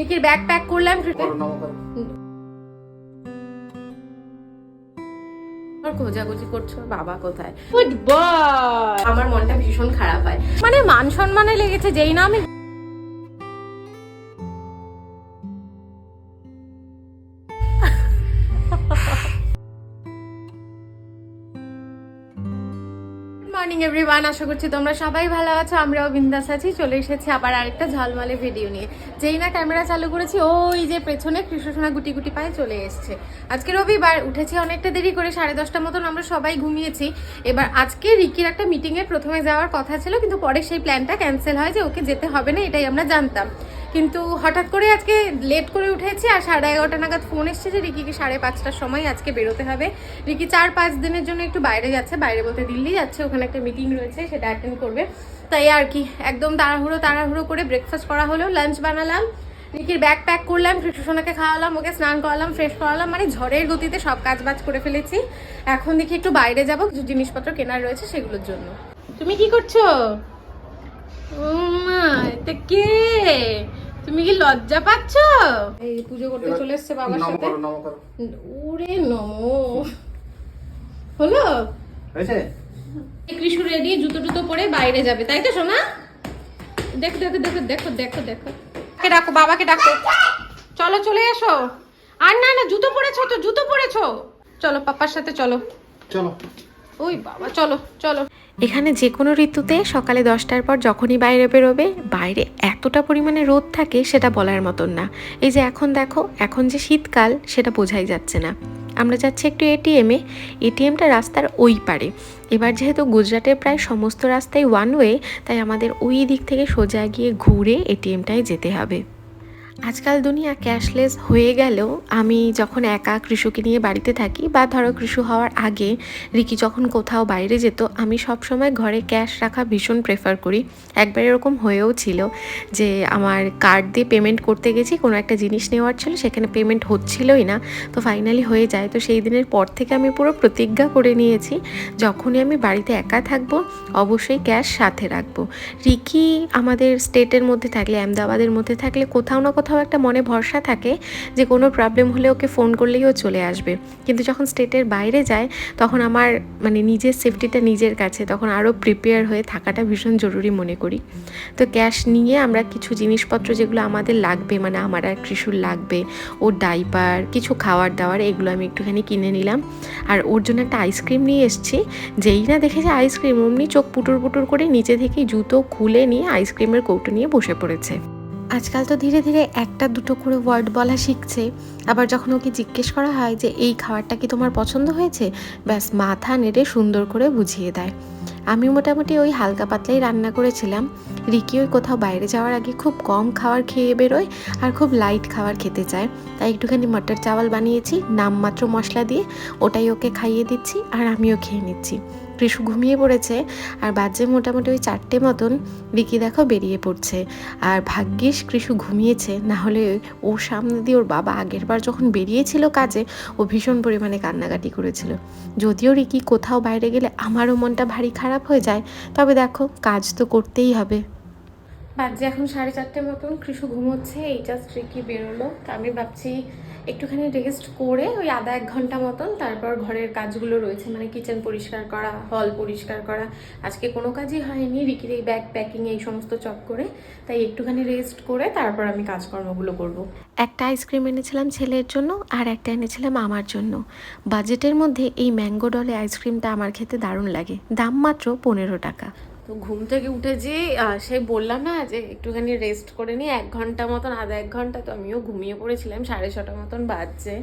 নিকির bag pack করলাম করো আর খোঁজাখুঁজি করছ বাবা কোথায়? আমার মনটা ভীষণ খারাপ হয়। মানে মান সম্মানে লেগেছে যেই না আমি মর্নিং এভরিওয়ান আশা করছি তোমরা সবাই ভালো আছো, আমরাও বিন্দাস আছি। চলে এসেছি আবার আরেকটা ঝলমলে ভিডিও নিয়ে। যেই না ক্যামেরা চালু করেছি, ওই যে পেছনে কৃষ্ণসোনা গুটি গুটি পায়ে চলে এসছে। আজকে রবিবার, উঠেছি অনেকটা দেরি করে, সাড়ে দশটার মতন আমরা সবাই ঘুমিয়েছি। এবার আজকে রিকির একটা মিটিংয়ে প্রথমে যাওয়ার কথা ছিল, কিন্তু পরে সেই প্ল্যানটা ক্যান্সেল হয় যে ওকে যেতে হবে না, এটাই আমরা জানতাম। কিন্তু হঠাৎ করে আজকে লেট করে উঠেছি আর সাড়ে এগারোটা নাগাদ ফোন এসছে যে রিকিকে সাড়ে পাঁচটার সময় আজকে বেরোতে হবে। রিকি চার পাঁচ দিনের জন্য একটু বাইরে যাচ্ছে, বাইরে বলতে দিল্লি যাচ্ছে, ওখানে একটা মিটিং রয়েছে, সেটা অ্যাটেন্ড করবে। তাই আর কি, একদম তাড়াহুড়ো তাড়াহুড়ো করে ব্রেকফাস্ট করা হলো লাঞ্চ বানালাম, রিকির ব্যাগ প্যাক করলাম কৃষ্ণসোনাকে খাওয়ালাম, ওকে স্নান করালাম ফ্রেশ করালাম মানে ঝড়ের গতিতে সব কাজ বাজ করে ফেলেছি। এখন দেখি একটু বাইরে যাব, কিছু জিনিসপত্র কেনার রয়েছে সেগুলোর জন্য। তুমি কি করছ? কে? তুমি কি লজ্জা পাচ্ছ? এই পুজো করতে চলে এসছে বাবার সাথে। ওরে নমো। হলো? হয়েছে? কৃষ্ণ রেডি জুতো টুতো পরে বাইরে যাবে তাই তো সোনা? দেখো দেখো দেখো দেখো দেখো দেখো। কে ডাকো বাবাকে ডাকো। চলো চলে এসো। আর না না জুতো পরেছো তো জুতো পরেছো। চলো পাপার সাথে চলো। চলো। ওই বাবা চলো চলো। এখানে যে কোনো ঋতুতে সকালে দশটার পর যখনই বাইরে বেরোবে, বাইরে এতটা পরিমাণে রোদ থাকে সেটা বলার মতন না। এই যে এখন দেখো, এখন যে শীতকাল সেটা বোঝাই যাচ্ছে না। আমরা যাচ্ছি একটু এটিএমে এটিএমটা রাস্তার ওই পারে। এবার যেহেতু গুজরাটের প্রায় সমস্ত রাস্তাই ওয়ান ওয়ে তাই আমাদের ওই দিক থেকে সোজা গিয়ে ঘুরে এটিএমটায় যেতে হবে। আজকাল দুনিয়া ক্যাশলেস হয়ে গেলেও আমি যখন একা কৃষুকে নিয়ে বাড়িতে থাকি বা ধরো কৃষু হওয়ার আগে রিকি যখন কোথাও বাইরে যেত, আমি সবসময় ঘরে ক্যাশ রাখা ভীষণ প্রেফার করি। একবার এরকম হয়েও ছিল যে আমার কার্ড দিয়ে পেমেন্ট করতে গেছি, কোনো একটা জিনিস নেওয়ার ছিল, সেখানে পেমেন্ট হচ্ছিলই না। তো ফাইনালি হয়ে যায়। তো সেই দিনের পর থেকে আমি পুরো প্রতিজ্ঞা করে নিয়েছি, যখনই আমি বাড়িতে একা থাকব, অবশ্যই ক্যাশ সাথে রাখব। রিকি আমাদের স্টেটের মধ্যে থাকলে, আহমেদাবাদের মধ্যে থাকলে কোথাও না কোথাও একটা মনে ভরসা থাকে যে কোনো প্রবলেম হলে ওকে ফোন করলেই ও চলে আসবে। কিন্তু যখন স্টেটের বাইরে যায়, তখন আমার মানে নিজের সেফটিটা নিজের কাছে, তখন আরও প্রিপেয়ার হয়ে থাকাটা ভীষণ জরুরি মনে করি। তো ক্যাশ নিয়ে আমরা কিছু জিনিসপত্র যেগুলো আমাদের লাগবে মানে আমার আর কৃষুর লাগবে, ওর ডাইপার কিছু খাওয়ার দাওয়ার, এগুলো আমি একটুখানি কিনে নিলাম। আর ওর জন্য একটা আইসক্রিম নিয়ে এসেছি, যেই না দেখেছে আইসক্রিম অমনি চোখ পুটুর পুটুর করে নিচে থেকেই জুতো খুলে নিয়ে আইসক্রিমের কৌটো নিয়ে বসে পড়েছে। আজকাল তো ধীরে ধীরে একটা দুটো করে ওয়ার্ড বলা শিখছে। আবার যখন ওকে জিজ্ঞেস করা হয় যে, এই খাবারটা কি তোমার পছন্দ হয়েছে? ব্যাস মাথা নেড়ে সুন্দর করে বুঝিয়ে দেয়। আমি মোটামুটি ওই হালকা পাতলাই রান্না করেছিলাম। রিকি ওই কোথাও বাইরে যাওয়ার আগে খুব কম খাবার খেয়ে বেরোয় আর খুব লাইট খাবার খেতে চায়। তাই একটুখানি মটর চাওয়াল বানিয়েছি, নামমাত্র মশলা দিয়ে। ওটাই ওকে খাইয়ে দিচ্ছি আর আমিও খেয়ে নিচ্ছি। কৃষু ঘুমিয়ে পড়েছে। আর বাজে মোটামুটি ওই চারটে মতন। বিকি দেখো বেরিয়ে পড়ছে। আর ভাগ্যিস কৃষু ঘুমিয়েছে। না হলে ওর সামনে দিয়ে ওর বাবা আগের বার যখন বেরিয়েছিল কাজে, ও ভীষণ পরিমাণে কান্নাকাটি করেছিল। যদিও রিকি কোথাও বাইরে গেলে আমারও মনটা ভারী খারাপ হয়ে যায়, তবে দেখো কাজ তো করতেই হবে। বাজে এখন সাড়ে চারটে মতন কৃষু ঘুমোচ্ছে এই জাস্ট বেরোলো। তা আমি ভাবছি একটুখানি রেস্ট করে ওই আধা এক ঘণ্টা মতন তারপর ঘরের কাজগুলো রয়েছে মানে কিচেন পরিষ্কার করা হল পরিষ্কার করা। আজকে কোনো কাজই হয়নি রিকির এই ব্যাগ প্যাকিং এই সমস্ত চক করে, তাই একটুখানি রেস্ট করে তারপর আমি কাজকর্মগুলো করব। একটা আইসক্রিম এনেছিলাম ছেলের জন্য আর একটা এনেছিলাম আমার জন্য। বাজেটের মধ্যে এই ম্যাঙ্গো ডলে আইসক্রিমটা আমার খেতে দারুণ লাগে। দাম মাত্র পনেরো টাকা। তো ঘুম থেকে উঠে যে আহ, সে বললাম না যে একটুখানি রেস্ট করে নিই এক ঘণ্টা মতন আধা এক ঘণ্টা তো আমিও ঘুমিয়ে পড়েছিলাম সাড়ে ছটা মতন বাজছে।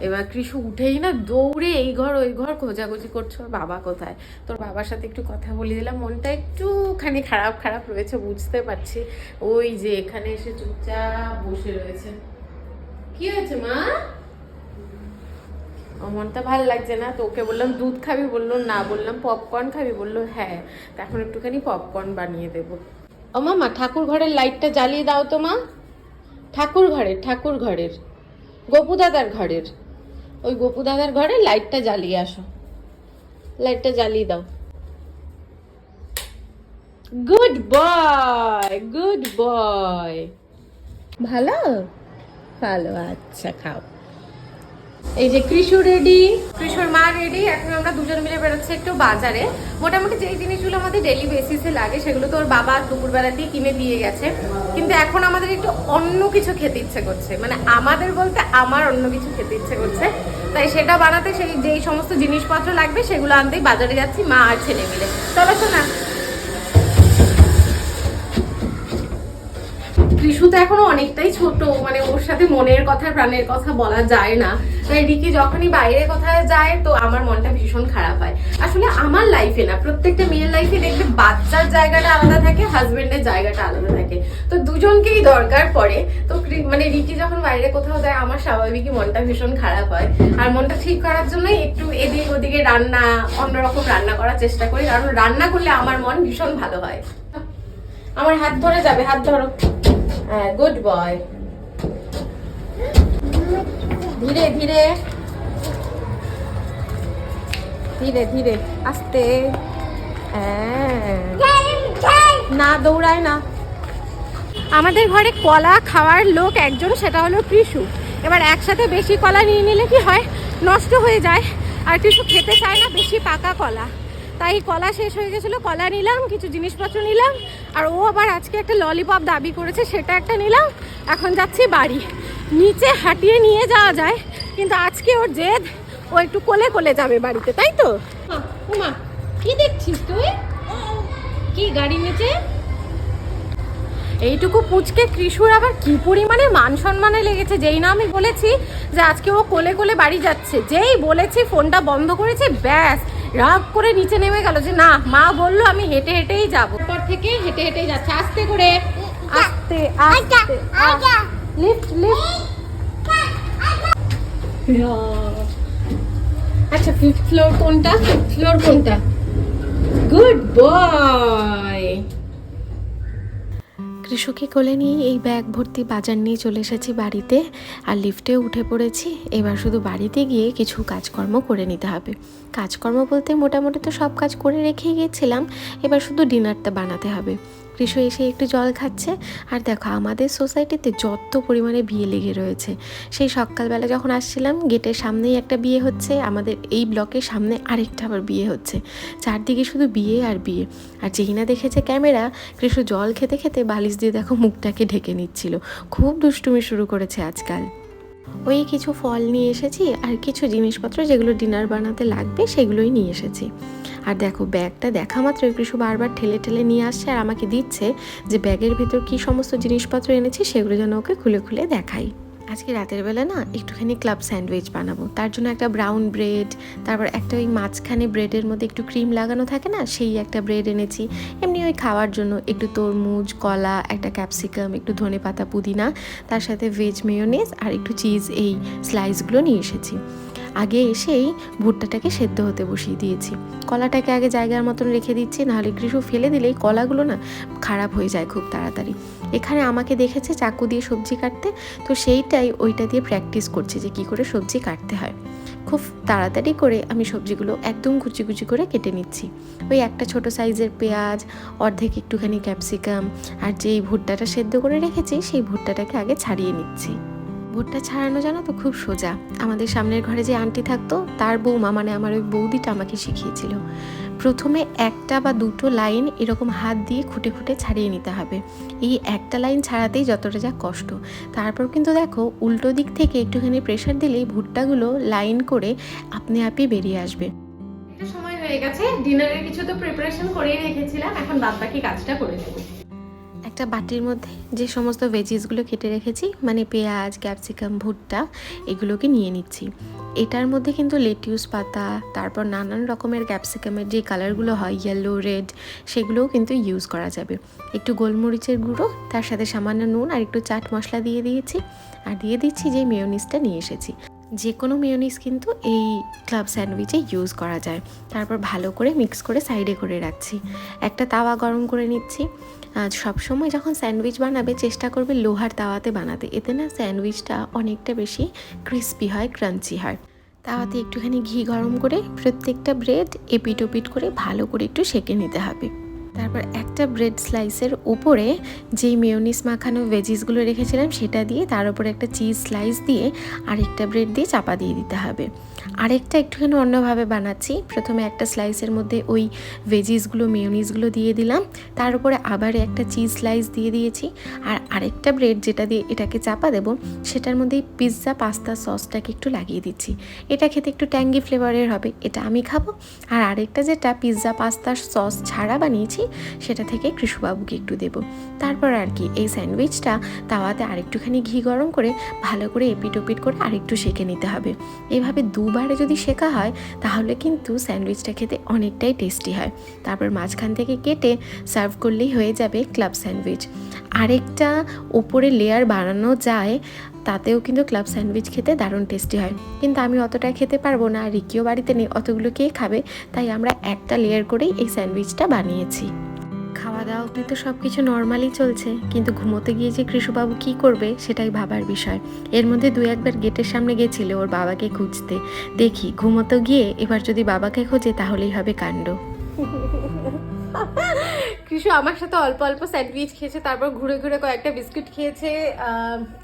এবার কৃষু উঠেই না দৌড়ে এই ঘর ওই ঘর খোঁজাখুঁজি করছ বাবা কোথায়? তোর বাবার সাথে একটু কথা বলে দিলাম মনটা একটুখানি খারাপ খারাপ রয়েছে বুঝতে পারছি। ওই যে এখানে এসে চুপচাপ বসে রয়েছে। কি হয়েছে মা? ও মনটা ভালো লাগছে না, তো ওকে বললাম, দুধ খাবি? বলল, না। বললাম, পপকর্ন খাবি? বলল হ্যাঁ। তা এখন একটুখানি পপকর্ন বানিয়ে দেবো। ও মামা, ঠাকুর ঘরের লাইটটা জ্বালিয়ে দাও তো মা। ঠাকুর ঘরের ঠাকুর ঘরের, গোপু দাদার ঘরের। ওই গোপু দাদার ঘরে লাইটটা জ্বালিয়ে আসো। লাইটটা জ্বালিয়ে দাও। Good boy good boy. ভালো? ভালো আচ্ছা খাও। এই যে কৃষু রেডি কৃষুর মা রেডি এখন আমরা দুজন মিলে বেরোচ্ছি একটু বাজারে। মোটামুটি যেই জিনিসগুলো আমাদের ডেলি বেসিসে লাগে, সেগুলো তো ওর বাবা দুপুরবেলাতেই কিনে দিয়ে গেছে। কিন্তু এখন আমাদের একটু অন্য কিছু খেতে ইচ্ছে করছে। মানে আমাদের বলতে আমার অন্য কিছু খেতে ইচ্ছে করছে। তাই সেটা বানাতে সেই যেই সমস্ত জিনিসপত্র লাগবে, সেগুলো আনতেই বাজারে যাচ্ছি মা আর ছেলে মিলে। চলো শোনা। ত্রিশু তো এখনও অনেকটাই ছোট মানে ওর সাথে মনের কথা, প্রাণের কথা বলা যায় না। তাই রিকি যখনই বাইরে কোথায় যায়, তো আমার মনটা ভীষণ খারাপ হয়। আসলে আমার লাইফে না, প্রত্যেকটা মেয়ের লাইফে দেখবে বাচ্চার জায়গাটা আলাদা থাকে হাজবেন্ডের জায়গাটা আলাদা থাকে। তো দুজনকেই দরকার পড়ে। তো মানে রিকি যখন বাইরে কোথাও যায়, আমার স্বাভাবিকই মনটা ভীষণ খারাপ হয়। আর মনটা ঠিক করার জন্য একটু এদিক ওদিকে রান্না, অন্যরকম রান্না করার চেষ্টা করি। কারণ রান্না করলে আমার মন ভীষণ ভালো হয়। আমার হাত ধরে যাবে, হাত ধরো। হ্যাঁ গুড বয় ধীরে ধীরে। ধীরে ধীরে, আস্তে। হ্যাঁ। না, দৌড়ায় না। আমাদের ঘরে কলা খাওয়ার লোক একজন, সেটা হলো কৃষু। এবার একসাথে বেশি কলা নিয়ে নিলে কি হয়? নষ্ট হয়ে যায়। আর কৃষু খেতে চায় না, বেশি পাকা কলা। তাই কলা শেষ হয়ে গেছিল কলা নিলাম কিছু জিনিসপত্র নিলাম আর ও আবার আজকে একটা ললিপপ দাবি করেছে সেটা একটা নিলাম। এখন যাচ্ছি বাড়ি। নিচে হাঁটিয়ে নিয়ে যাওয়া যায় কিন্তু আজকে ওর জেদ ও একটু কোলে কোলে যাবে বাড়িতে তাই তো? উমা কি দেখছিস তুই? কি গাড়ি নিচে? এইটুকু পুচকে কৃষুর আবার কি পরিমাণে মান সম্মানে লেগেছে যেই না আমি বলেছি যে আজকে ও কোলে কোলে বাড়ি যাচ্ছে যেই বলেছি ফোনটা বন্ধ করেছে ব্যাস। রাগ করে নিচে নেমে গেল যে না, মা বলল আমি হেঁটে হেঁটেই যাব। পর থেকে হেঁটে হেঁটে যাচ্ছে, আস্তে করে। আস্তে আস্তে লিফট লিফট আচ্ছা ফিফথ ফ্লোর কোনটা? ফিফথ ফ্লোর কোনটা? গুড বয় কৃষকে কোলে নিয়ে এই ব্যাগ ভর্তি বাজার নিয়ে চলে এসেছি বাড়িতে। আর লিফটে উঠে পড়েছি। এবার শুধু বাড়িতে গিয়ে কিছু কাজকর্ম করে নিতে হবে। কাজকর্ম বলতে মোটামুটি তো সব কাজ করে রেখেই গেছিলাম এবার শুধু ডিনারটা বানাতে হবে। কৃষ এসে একটু জল খাচ্ছে। আর দেখো, আমাদের সোসাইটিতে যত পরিমাণে বিয়ে লেগে রয়েছে, সেই সকালবেলা যখন আসছিলাম, গেটের সামনেই একটা বিয়ে হচ্ছে, আমাদের এই ব্লকের সামনে আরেকটা আবার বিয়ে হচ্ছে। চারদিকে শুধু বিয়ে আর বিয়ে। আর যেই না দেখেছে ক্যামেরা, কৃষ জল খেতে খেতে বালিশ দিয়ে দেখো মুখটাকে ঢেকে নিচ্ছিল। খুব দুষ্টুমি শুরু করেছে আজকাল। ওই কিছু ফল নিয়ে এসেছি আর কিছু জিনিসপত্র যেগুলো ডিনার বানাতে লাগবে সেগুলোই নিয়ে এসেছি। আর দেখো, ব্যাগটা দেখা মাত্র কৃষু বারবার ঠেলে ঠেলে নিয়ে আসছে আর আমাকে দিচ্ছে যে ব্যাগের ভেতর কি সমস্ত জিনিসপত্র এনেছি সেগুলো যেন ওকে খুলে খুলে দেখাই। আজকে রাতের বেলা না একটুখানি ক্লাব স্যান্ডউইচ বানাবো। তার জন্য একটা ব্রাউন ব্রেড তারপর একটা ওই মাঝখানে ব্রেডের মধ্যে একটু ক্রিম লাগানো থাকে না, সেই একটা ব্রেড এনেছি। এমনি ওই খাওয়ার জন্য একটু তরমুজ, কলা, একটা ক্যাপসিকাম একটু ধনে পাতা, পুদিনা, তার সাথে ভেজ মেয়োনেজ আর একটু চিজ এই স্লাইসগুলো নিয়ে এসেছি। আগে এসেই ভুট্টাটাকে সেদ্ধ হতে বসিয়ে দিয়েছি। কলাটাকে আগে জায়গার মতন রেখে দিচ্ছি, নাহলে গ্রীষ্ম ফেলে দিলেই কলাগুলো না খারাপ হয়ে যায় খুব তাড়াতাড়ি। এখানে আমাকে দেখেছে চাকু দিয়ে সবজি কাটতে, তো সেইটাই ওইটা দিয়ে প্র্যাকটিস করছে যে কি করে সবজি কাটতে হয়। খুব তাড়াতাড়ি করে আমি সবজিগুলো একদম কুচি কুচি করে কেটে নিচ্ছি। ওই একটা ছোট সাইজের পেঁয়াজ, অর্ধেক একটুখানি ক্যাপসিকাম আর যেই ভুট্টাটা সেদ্ধ করে রেখেছি, সেই ভুট্টাটাকে আগে ছাড়িয়ে নিচ্ছি। ভুট্টা ছাড়ানো জানো তো? খুব সোজা। আমাদের সামনের ঘরে যে আন্টি থাকতো, তার বৌমা মানে আমার ওই বৌদিটা আমাকে শিখিয়েছিল। প্রথমে একটা বা দুটো লাইন এরকম হাত দিয়ে খুঁটে খুঁটে ছাড়িয়ে নিতে হবে। এই একটা লাইন ছাড়াতেই যতটা যা কষ্ট। তারপর কিন্তু দেখো, উল্টো দিক থেকে একটুখানি প্রেশার দিলেই ভুট্টাগুলো লাইন করে আপনি আপনি বেরিয়ে আসবে। সময় হয়ে গেছে। ডিনারের কিছু তো প্রিপারেশন করেই রেখেছিলাম। এখন বাদ বাকি কাজটা করে নেব। একটা বাটির মধ্যে যে সমস্ত ভেজিসগুলো কেটে রেখেছি মানে পেঁয়াজ ক্যাপসিকাম ভুট্টা, এগুলোকে নিয়ে নিচ্ছি। এটার মধ্যে কিন্তু লেটিউস পাতা, তারপর নানান রকমের ক্যাপসিকামের যে কালারগুলো হয় ইয়েলো রেড সেগুলোও কিন্তু ইউজ করা যাবে। একটু গোলমরিচের গুঁড়ো, তার সাথে সামান্য নুন আর একটু চাট মশলা দিয়ে দিয়েছি। আর দিয়ে দিচ্ছি যে মেয়োনিজটা নিয়ে এসেছি। যে কোনো মেয়োনিজ কিন্তু এই ক্লাব স্যান্ডউইচে ইউজ করা যায়। তারপর ভালো করে মিক্স করে সাইডে করে রাখছি। একটা তাওয়া গরম করে নিচ্ছি। সবসময় যখন স্যান্ডউইচ বানাবে, চেষ্টা করবে লোহার তাওয়াতে বানাতে। এতে না স্যান্ডউইচটা অনেকটা বেশি ক্রিস্পি হয়, ক্রাঞ্চি হয়। তাওয়াতে একটুখানি ঘি গরম করে প্রত্যেকটা ব্রেড এপিট ওপিট করে ভালো করে একটু সেকে নিতে হবে। তারপর একটা ব্রেড স্লাইসের উপরে যেই মেয়োনিস মাখানো ভেজিসগুলো রেখেছিলাম, সেটা দিয়ে তার উপরে একটা চিজ স্লাইস দিয়ে আরেকটা ব্রেড দিয়ে চাপা দিয়ে দিতে হবে। আরেকটা একটুখানি অন্যভাবে বানাচ্ছি। প্রথমে একটা স্লাইসের মধ্যে ওই ভেজিসগুলো মেয়োনিসগুলো দিয়ে দিলাম। তার উপরে আবার একটা চিজ স্লাইস দিয়ে দিয়েছি। আর আরেকটা ব্রেড যেটা দিয়ে এটাকে চাপা দেবো, সেটার মধ্যে পিৎজা পাস্তা সসটাকে একটু লাগিয়ে দিচ্ছি। এটা খেতে একটু ট্যাঙ্গি ফ্লেভারের হবে, এটা আমি খাব। আর আরেকটা যেটা পিৎজা পাস্তার সস ছাড়া বানিয়েছি, সেটা থেকে কৃষুবাবুকে একটু দেবো। তারপর আর কি, এই স্যান্ডউইচটা তাওয়াতে আরেকটুখানি ঘি গরম করে ভালো করে এপিট ওপিট করে আরেকটু সেঁকে নিতে হবে। এভাবে দুবারে যদি শেখা হয়, তাহলে কিন্তু স্যান্ডউইচটা খেতে অনেকটাই টেস্টি হয়। তারপর মাঝখান থেকে কেটে সার্ভ করলেই হয়ে যাবে ক্লাব স্যান্ডউইচ। আরেকটা ওপরে লেয়ার বানানো যায়, তাতেও কিন্তু ক্লাব স্যান্ডউইচ খেতে দারুণ টেস্টি হয়। কিন্তু আমি অতটা খেতে পারব না রিকিও বাড়িতে নেই, অতগুলো কে খাবে? তাই আমরা একটা লেয়ার করেই এই স্যান্ডউইচটা বানিয়েছি। দাওয়া অবধি তো সব কিছু নর্মালি চলছে। কিন্তু ঘুমোতে গিয়ে যে কৃষুবাবু কী করবে, সেটাই ভাবার বিষয়। এর মধ্যে দু একবার গেটের সামনে গেছিল ওর বাবাকে খুঁজতে। দেখি, ঘুমোতে গিয়ে এবার যদি বাবাকে খোঁজে, তাহলেই হবে কাণ্ড। কৃষু আমার সাথে অল্প অল্প স্যান্ডউইচ খেয়েছে, তারপর ঘুরে ঘুরে কয়েকটা বিস্কুট খেয়েছে।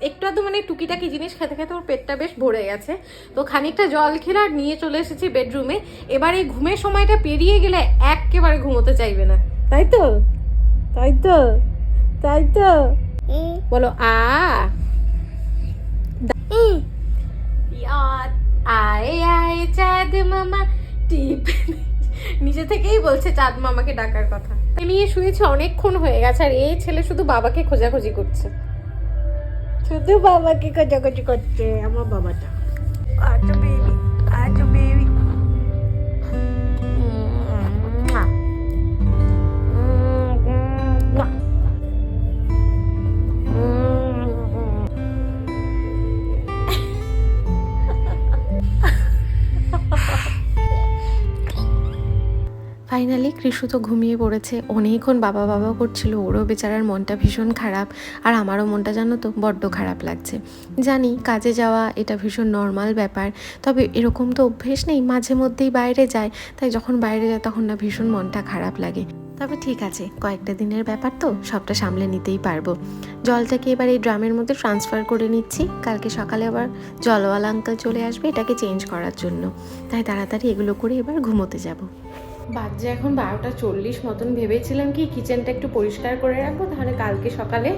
একটু আধটু মানে টুকিটাকি জিনিস খেতে খেতে ওর পেটটা বেশ ভরে গেছে। তো খানিকটা জল খেলে আর নিয়ে চলে এসেছি বেডরুমে এবার এই ঘুমের সময়টা পেরিয়ে গেলে একেবারে ঘুমোতে চাইবে না। তাই তো? তাই তো তাই তো। বলো আ। আয় আয় চাঁদ মামা টিপ। নিজে থেকেই বলছে চাঁদ মামাকে ডাকার কথা। নিয়ে শুয়েছে অনেকক্ষণ হয়ে গেছে আর এই ছেলে শুধু বাবাকে খোঁজাখুঁজি করছে। শুধু বাবাকে খোঁজাখুঁজি করছে আমার বাবাটা। আচ্ছা কৃষু তো ঘুমিয়ে পড়েছে। অনেকক্ষণ বাবা বাবা করছিল, ওরও বেচারার মনটা ভীষণ খারাপ আর আমারও মনটা জানো তো বড্ড খারাপ লাগছে। জানি কাজে যাওয়া এটা ভীষণ নর্মাল ব্যাপার, তবে এরকম তো অভ্যেস নেই, মাঝে মধ্যেই বাইরে যায়, তাই যখন বাইরে যায় তখন না ভীষণ মনটা খারাপ লাগে। তবে ঠিক আছে, কয়েকটা দিনের ব্যাপার তো, সবটা সামলে নিতেই পারব। জলটাকে এবার এই ড্রামের মধ্যে ট্রান্সফার করে নিচ্ছি? কালকে সকালে আবার জলওয়ালা আঙ্কাল চলে আসবে এটাকে চেঞ্জ করার জন্য। তাই তাড়াতাড়ি এগুলো করে এবার ঘুমোতে যাব। বাজে এখন বারোটা চল্লিশ মতন ভেবেছিলাম কি কিচেনটা একটু পরিষ্কার করে রাখব, তাহলে কালকে সকালে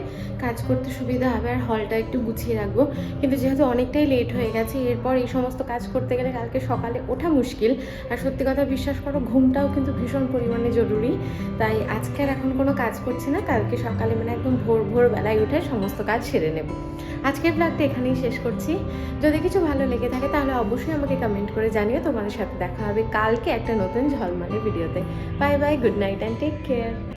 কাজ করতে সুবিধা হবে আর হলটা একটু গুছিয়ে রাখব। কিন্তু যেহেতু অনেকটাই লেট হয়ে গেছে, এরপর এই সমস্ত কাজ করতে গেলে কালকে সকালে ওঠা মুশকিল। আর সত্যি কথা বিশ্বাস করো, ঘুমটাও কিন্তু ভীষণ পরিমাণে জরুরি। তাই আজকে আর এখন কোনো কাজ করছি না, কালকে সকালে মানে একদম ভোর ভোর বেলায় উঠে সমস্ত কাজ সেরে নেব। আজকের ব্লগটা এখানেই শেষ করছি। যদি কিছু ভালো লেগে থাকে তাহলে অবশ্যই আমাকে কমেন্ট করে জানিও, তোমাদের সাথে দেখা হবে কালকে একটা নতুন ঝলমালে ভিডিওতে bye bye good night and take care